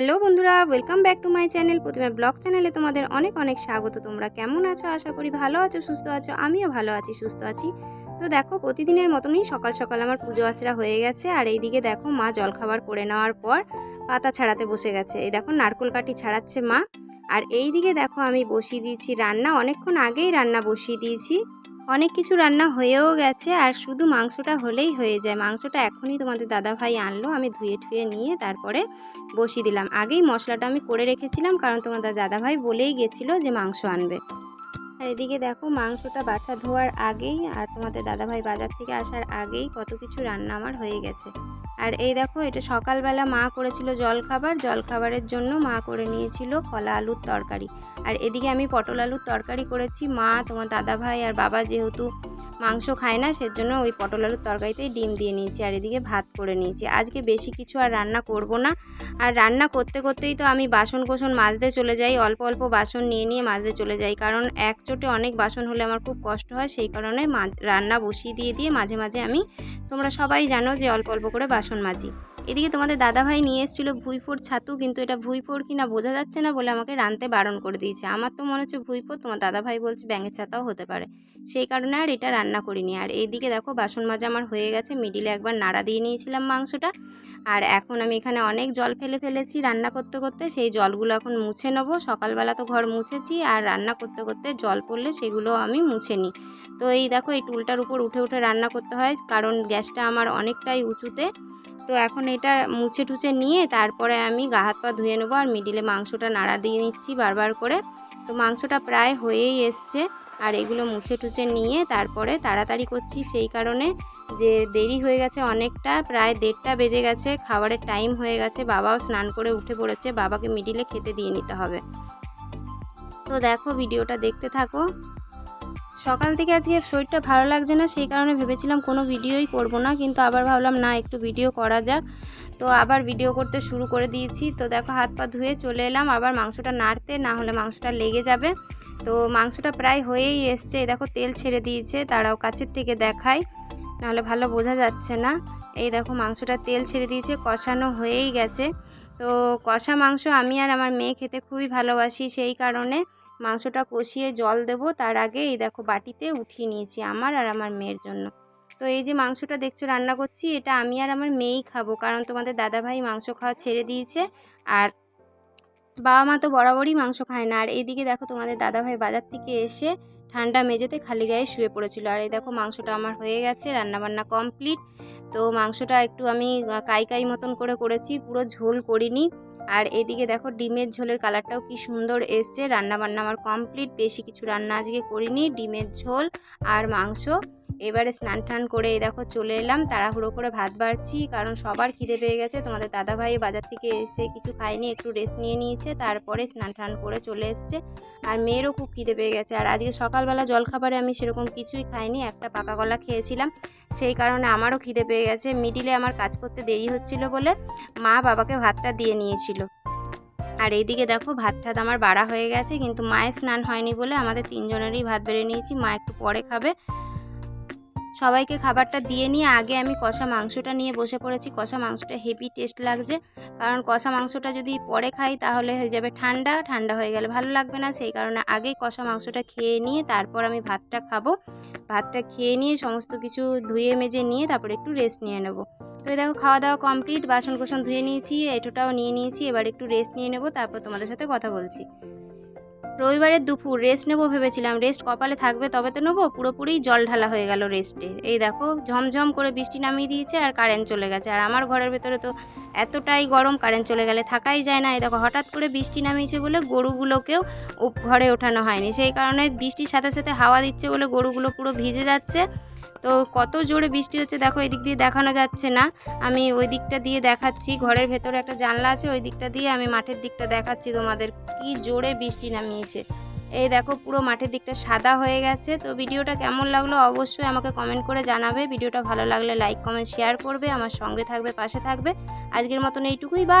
Hello বন্ধুরা welcome back to my channel প্রতিমার blog চ্যানেলে তোমাদের অনেক অনেক স্বাগত। তোমরা কেমন আছো? আশা করি ভালো আছো, সুস্থ আছো। আমিও ভালো আছি, সুস্থ আছি। তো দেখো, প্রতিদিনের মতনই সকাল সকাল আমার পুজো আচরা হয়ে গেছে। আর এইদিকে দেখো, মা জলখাবার করে নেওয়ার পর পাতা ছাড়াতে বসে গেছে। এই দেখো, নারকোল কাঠি ছাড়াচ্ছে মা। আর এই দিকে দেখো, আমি বসিয়ে দিয়েছি রান্না। অনেকক্ষণ আগেই রান্না বসিয়ে দিয়েছি। অনেক কিছু রান্না হয়েও গেছে, আর শুধু মাংসটা হলেই হয়ে যায়। মাংসটা এখনই তোমাদের দাদাভাই আনলো, আমি ধুয়ে ঠুয়ে নিয়ে তারপরে বসিয়ে দিলাম। আগেই মশলাটা আমি করে রেখেছিলাম, কারণ তোমাদের দাদাভাই বলেই গেছিল যে মাংস আনবে। আর এদিকে দেখো, মাংসটা বাছা ধোয়ার আগেই আর তোমাদের দাদাভাই বাজার থেকে আসার আগেই কত কিছু রান্না আমার হয়ে গেছে। আর এই দেখো, এটা সকালবেলা মা করেছিল জলখাবার। জলখাবারের জন্য মা করে নিয়েছিল কলা আলুর তরকারি। আর এদিকে আমি পটল আলুর তরকারি করেছি। মা, তোমার দাদা ভাই আর বাবা যেহেতু মাংস খায় না, সেজন্য ওই পটল আলুর তরকারিতেই ডিম দিয়ে নিয়েছি আর এদিকে ভাত করে নিয়েছি। আজকে বেশি কিছু আর রান্না করব না। আর রান্না করতে করতেই তো আমি বাসন কোসন মাজতে চলে যাই। অল্প অল্প বাসন নিয়ে নিয়ে মাজতে চলে যাই। কারণ এক চোটে অনেক বাসন হলে আমার খুব কষ্ট হয়। সেই কারণে রান্না বসিয়ে দিয়ে দিয়ে মাঝে মাঝে আমি তোমরা সবাই জানো যে অল্প অল্প করে বাসন মাজি। এদিকে তোমাদের দাদাভাই নিয়ে এসেছিল ভুইফোর ছাতু, কিন্তু এটা ভুইফোর কিনা বোঝা যাচ্ছে না বলে আমাকে রানতে বারণ করে দিয়েছে। আমার তো মনে হচ্ছে ভুইফোর তোমার দাদাভাই বলছে ব্যাঙের ছাতাও হতে পারে। সেই কারণে আর এটা রান্না করিনি। আর এইদিকে দেখো, বাসন মাজা আমার হয়ে গেছে। মিডিলে একবার নাড়া দিয়ে নিয়েছিলাম মাংসটা। আর এখন আমি এখানে অনেক জল ফেলে ফেলেছি রান্না করতে করতে। সেই জলগুলো এখন মুছে নেব। সকালবেলা তো ঘর মুছেছি। আর রান্না করতে করতে জল পড়লে সেগুলো আমি মুছে নিই। তো এই দেখো, এই টুলটার উপর উঠে উঠে রান্না করতে হয়। কারণ গ্যাসটা আমার অনেকটাই উঁচুতে। তো এখন এটা মুছে টুছে নিয়ে তারপরে আমি গা হাত পা ধুয়ে নেব আর মিডিলে মাংসটা নাড়া দিয়ে নিচ্ছি বারবার করে। তো মাংসটা প্রায় হয়েই এসছে আর এগুলো মুছে টুছে নিয়ে তারপরে তাড়াতাড়ি করছি সেই কারণে যে দেরি হয়ে গেছে অনেকটা, প্রায় দেড়টা বেজে গেছে, খাবারের টাইম হয়ে গেছে, বাবাও স্নান করে উঠে পড়েছে, বাবাকে মিডিলে খেতে দিয়ে নিতে হবে। তো দেখো ভিডিওটা দেখতে থাকো। সকাল থেকে আজকে শরীরটা ভালো লাগছে না, সেই কারণে ভেবেছিলাম কোনো ভিডিওই করব না, কিন্তু আবার ভাবলাম, না, একটু ভিডিও করা যাক। তো আবার ভিডিও করতে শুরু করে দিয়েছি। তো দেখো, হাত পা ধুয়ে চলে এলাম। আবার মাংসটা নাড়তে, না হলে মাংসটা লেগে যাবে। তো মাংসটা প্রায় হয়েই এসছে। দেখো, তেল ছেড়ে দিয়েছে। তারাও কাছের থেকে দেখায় নাহলে ভালো বোঝা যাচ্ছে না। এই দেখো, মাংসটা তেল ছেড়ে দিয়েছে, কষানো হয়েই গেছে। তো কষা মাংস আমি আর আমার মেয়ে খেতে খুবই ভালোবাসি, সেই কারণে মাংসটা কষিয়ে জল দেব। তার আগে এই দেখো বাটিতে উঠিয়ে নিয়েছি আমার আর আমার মেয়ের জন্য। তো এই যে মাংসটা দেখছ রান্না করছি, এটা আমি আর আমার মেয়েই খাব। কারণ তোমাদের দাদাভাই মাংস খাওয়া ছেড়ে দিয়েছে আর বাবা মা তো বরাবরই মাংস খায় না। আর এইদিকে দেখো তোমাদের দাদাভাই বাজার থেকে এসে ঠান্ডা মেঝেতে খালি গায়ে শুয়ে পড়েছিল। আর এই দেখো মাংসটা আমার হয়ে গেছে, রান্নাবান্না কমপ্লিট। তো মাংসটা একটু আমি কাই কাই মতন করে করেছি, পুরো ঝোল করিনি। আর এদিকে দেখো ডিমের ঝোলের কালারটাও কি সুন্দর এসছে। রান্নাবান্না আমার কমপ্লিট বেশি কিছু রান্না আজকে করিনি। ডিমের ঝোল আর মাংস। এবারে স্নান টান করে দেখো চলে এলাম, তাড়াহুড়ো করে ভাত বাড়ছি, কারণ সবার খিদে পেয়ে গেছে। তোমাদের দাদাভাই বাজার থেকে এসে কিছু খায়নি, একটু রেস্ট নিয়ে নিয়েছে, তারপরে স্নান টান করে চলে এসছে। আর মেয়েরও খুব খিদে পেয়ে গেছে। আর আজকে সকালবেলা জলখাবারে আমি সেরকম কিছুই খাইনি, একটা পাকা কলা খেয়েছিলাম। সেই কারণে আমারও খিদে পেয়ে গেছে। মিডিলে আমার কাজ করতে দেরি হচ্ছিল বলে মা বাবাকে ভাতটা দিয়ে নিয়েছিল। আর এইদিকে দেখো ভাত ঠাত আমার বাড়া হয়ে গেছে, কিন্তু মায়ের স্নান হয়নি বলে আমাদের তিনজনেরই ভাত বেড়ে নিয়েছি। মা একটু পরে খাবে। সবাইকে খাবারটা দিয়ে নিয়ে আগে আমি কষা মাংসটা নিয়ে বসে পড়েছি। কষা মাংসটা হেভি টেস্ট লাগছে। কারণ কষা মাংসটা যদি পরে খাই তাহলে হয়ে যাবে ঠান্ডা ঠান্ডা হয়ে গেলে ভালো লাগবে না। সেই কারণে আগেই কষা মাংসটা খেয়ে নিয়ে তারপর আমি ভাতটা খাব। ভাতটা খেয়ে নিয়ে সমস্ত কিছু ধুয়ে মেজে নিয়ে তারপর একটু রেস্ট নিয়ে নেব। তো দেখো খাওয়া দাওয়া কমপ্লিট বাসন কোসন ধুয়ে নিয়েছি, এটোটাও নিয়ে নিয়েছি, এবার একটু রেস্ট নিয়ে নেব, তারপর তোমাদের সাথে কথা বলছি। রবিবারের দুপুর রেস্ট নেব ভেবেছিলাম। রেস্ট কপালে থাকবে তবে তো নেব, পুরোপুরি জল ঢালা হয়ে গেল রেস্টে এই দেখো, ঝমঝম করে বৃষ্টি নামিয়ে দিয়েছে আর কারেন্ট চলে গেছে। আর আমার ঘরের ভেতরে তো এতটাই গরম কারেন্ট চলে গেলে থাকাই যায় না। এই দেখো, হঠাৎ করে বৃষ্টি নামিয়েছে বলে গরুগুলোকেও ঘরে ওঠানো হয়নি। সেই কারণে বৃষ্টির সাথে সাথে হাওয়া দিচ্ছে বলে গরুগুলো পুরো ভিজে যাচ্ছে। তো কত জোরে বৃষ্টি হচ্ছে দেখো এই দিক দিয়ে দেখানো যাচ্ছে না। আমি ওই দিকটা দিয়ে দেখাচ্ছি, ঘরের ভেতরে একটা জানলা আছে, ওই দিকটা দিয়ে আমি মাঠের দিকটা দেখাচ্ছি তোমাদের। কি জোরে বৃষ্টি নামিয়েছে। এই দেখো, পুরো মাঠের দিকটা সাদা হয়ে গেছে। তো ভিডিওটা কেমন লাগল অবশ্যই আমাকে কমেন্ট করে জানাবে। ভিডিওটা ভালো লাগলে লাইক কমেন্ট শেয়ার করবে, আমার সঙ্গে থাকবে, পাশে থাকবে। আজকের মতন এইটুকুই বা